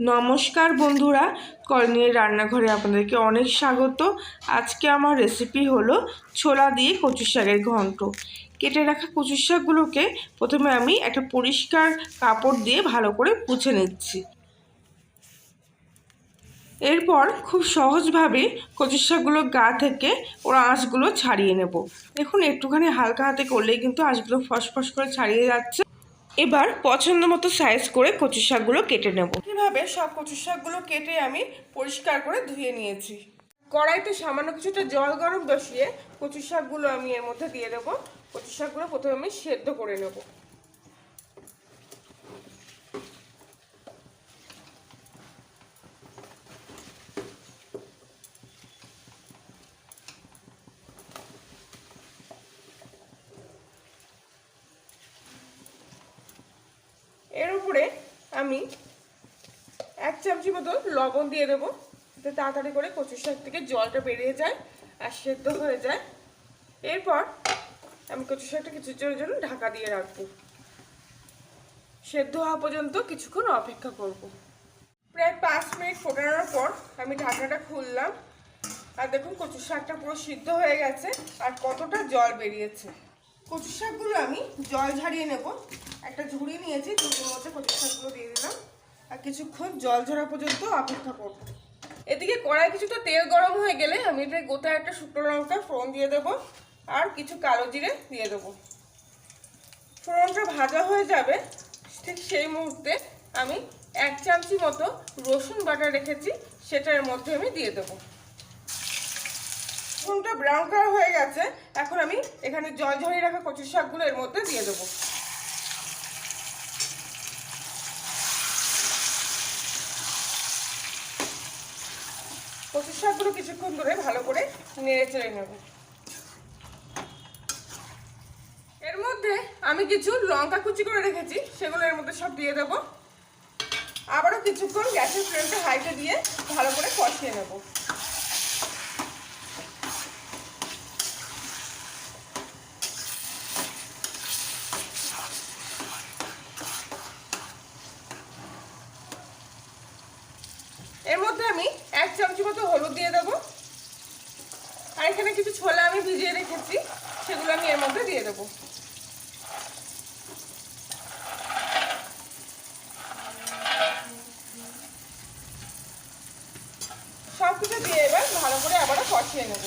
নমস্কার বন্ধুরা, কর্নিয়ের রান্নাঘরে আপনাদেরকে অনেক স্বাগত। আজকে আমার রেসিপি হলো ছোলা দিয়ে কচু শাকের ঘন্ট। কেটে রাখা কচু শাকগুলোকে প্রথমে আমি একটা পরিষ্কার কাপড় দিয়ে ভালো করে পুছে নিচ্ছি। এরপর খুব সহজভাবে কচু শাকগুলো গা থেকে ওর আঁশগুলো ছাড়িয়ে নেব। দেখুন, একটুখানি হালকা হাতে করলেই কিন্তু আঁশগুলো ফসফস করে ছাড়িয়ে যাচ্ছে। এবার পছন্দ মতো সাইজ করে কচু শাকগুলো কেটে নেব। কীভাবে সব কচু শাকগুলো কেটে আমি পরিষ্কার করে ধুয়ে নিয়েছি। কড়াইতে সামান্য কিছুটা জল গরম বসিয়ে কচু শাকগুলো আমি এর মধ্যে দিয়ে দেবো। কচু শাকগুলো প্রথমে আমি সেদ্ধ করে নেব এর উপরে আমি এক চামচি মতো লবণ দিয়ে দেবো। যাতে তাড়াতাড়ি করে কচুর শাক থেকে জলটা বেরিয়ে যায় আর সেদ্ধ হয়ে যায়। এরপর আমি কচু শাকটা কিছুক্ষণের জন্য ঢাকা দিয়ে রাখব। সেদ্ধ হওয়া পর্যন্ত কিছুক্ষণ অপেক্ষা করব। প্রায় পাঁচ মিনিট ফোটানোর পর আমি ঢাকাটা খুললাম। আর দেখুন কচু শাকটা পুরো সিদ্ধ হয়ে গেছে আর কতটা জল বেরিয়েছে। কচু শাকগুলো আমি জল ঝাড়িয়ে নেব। একটা ঝুড়ি নিয়েছি ঝুড়ির মধ্যে কচু শাকগুলো দিয়ে দিলাম। আর কিছুক্ষণ জল ঝরা পর্যন্ত অপেক্ষা করব। এদিকে কড়াই কিছুটা তেল গরম হয়ে গেলে আমি এটা গোটা একটা শুকনো লঙ্কা ফোড়ন দিয়ে দেবো আর কিছু কালো জিরে দিয়ে দেবো। ফোড়নটা ভাজা হয়ে যাবে, ঠিক সেই মুহূর্তে আমি এক চামচি মতো রসুন বাটা রেখেছি, সেটার মধ্যে আমি দিয়ে দেবো। রসুনটা ব্রাউন কালার হয়ে গেছে। এখন আমি এখানে জল ঝরিয়ে রাখা কচুর শাকগুলো এর মধ্যে দিয়ে দেবো। কচুর শাকগুলো কিছুক্ষণ ধরে ভালো করে নেড়ে চেড়ে নেব। এর মধ্যে আমি কিছু লঙ্কা কুচি করে রেখেছি, সেগুলো এর মধ্যে সব দিয়ে দেবো। আবারও কিছুক্ষণ গ্যাসের ফ্লেমটা হাইটে দিয়ে ভালো করে কষিয়ে নেব। এর মধ্যে আমি এক চামচি মতো হলুদ দিয়ে দেবো। আর এখানে কিছু ছোলা আমি ভিজিয়ে রেখেছি, সেগুলো আমি এর মধ্যে দিয়ে দেবো। সব কিছু দিয়ে এবার ভালো করে আবারও কষিয়ে নেব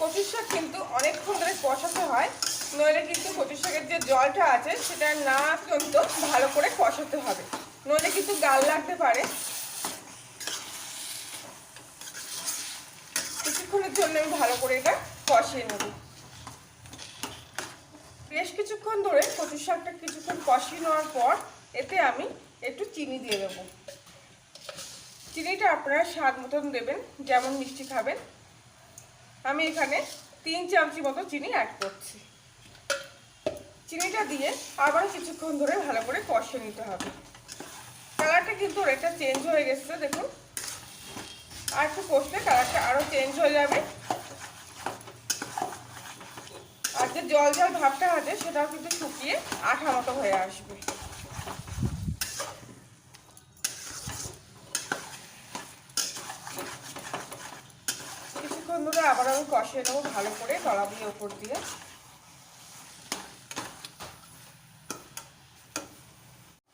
কচুর শাক কিন্তু অনেকক্ষণ ধরে কষাতে হয়। নইলে কিন্তু কচুর শাকের যে জলটা আছে সেটা না পর্যন্ত ভালো করে কষাতে হবে। নইলে কিন্তু গাল লাগতে পারে। কিছুক্ষণের জন্য আমি ভালো করে এটা কষিয়ে নেব। বেশ কিছুক্ষণ ধরে কচুর শাকটা কিছুক্ষণ কষিয়ে নেওয়ার পর, এতে আমি একটু চিনি দিয়ে দেব। চিনিটা আপনারা স্বাদ মতন দেবেন, যেমন মিষ্টি খাবেন। আমি এখানে তিন চামচি মতো চিনি অ্যাড করছি। চিনিটা দিয়ে আবার কিছুক্ষণ ধরে ভালো করে কষে নিতে হবে। কালারটা কিন্তু অনেকটা চেঞ্জ হয়ে গেছে, দেখুন। আর একটু কষলে কালারটা আরও চেঞ্জ হয়ে যাবে। আর যে জল জল ভাবটা আছে, সেটাও কিন্তু শুকিয়ে আঠা মতো হয়ে আসবে কিছুক্ষণ ধরে আবার আমি কষিয়ে নেব ভালো করে গলা দিয়ে ওপর দিয়ে।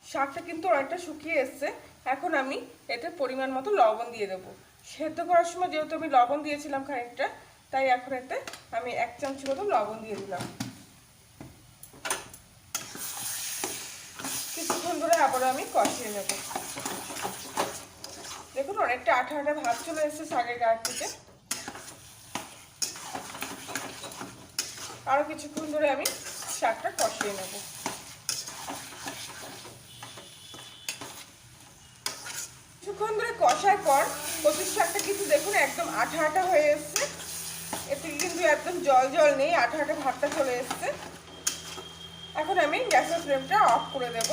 শাকটা কিন্তু অনেকটা শুকিয়ে এসছে। এখন আমি এতে পরিমাণ মতো লবণ দিয়ে দেবো। সেদ্ধ করার সময় যেহেতু আমি লবণ দিয়েছিলাম খানিকটা, তাই এখন এতে আমি এক চামচি মতো লবণ দিয়ে দিলাম। কিছুক্ষণ ধরে আবারও আমি কষিয়ে নেব। দেখুন, অনেকটা আঠা আঠা ভাব চলে এসছে শাকের গায়ের থেকে। আরও কিছুক্ষণ ধরে আমি শাকটা কষিয়ে নেব। কিছুক্ষণ ধরে কষার পর কচুর শাকটা কিন্তু দেখুন একদম আঠা আঠা হয়ে এসছে। এতে কিন্তু একদম জল জল নেই আঠা আঠা ভাতটা চলে এসছে। এখন আমি গ্যাসের ফ্লেমটা অফ করে দেব।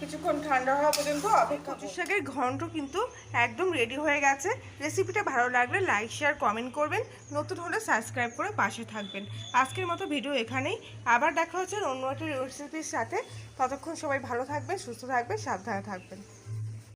কিছুক্ষণ ঠান্ডা হওয়া পর্যন্ত অপেক্ষা কচু শাকের ঘন্ট কিন্তু একদম রেডি হয়ে গেছে। রেসিপিটা ভালো লাগলে লাইক শেয়ার কমেন্ট করবেন। নতুন হলে সাবস্ক্রাইব করে পাশে থাকবেন। আজকের মতো ভিডিও এখানেই। আবার দেখা হচ্ছে অন্য একটা রেসিপির সাথে। ততক্ষণ সবাই ভালো থাকবেন, সুস্থ থাকবেন, সাবধানে থাকবেন।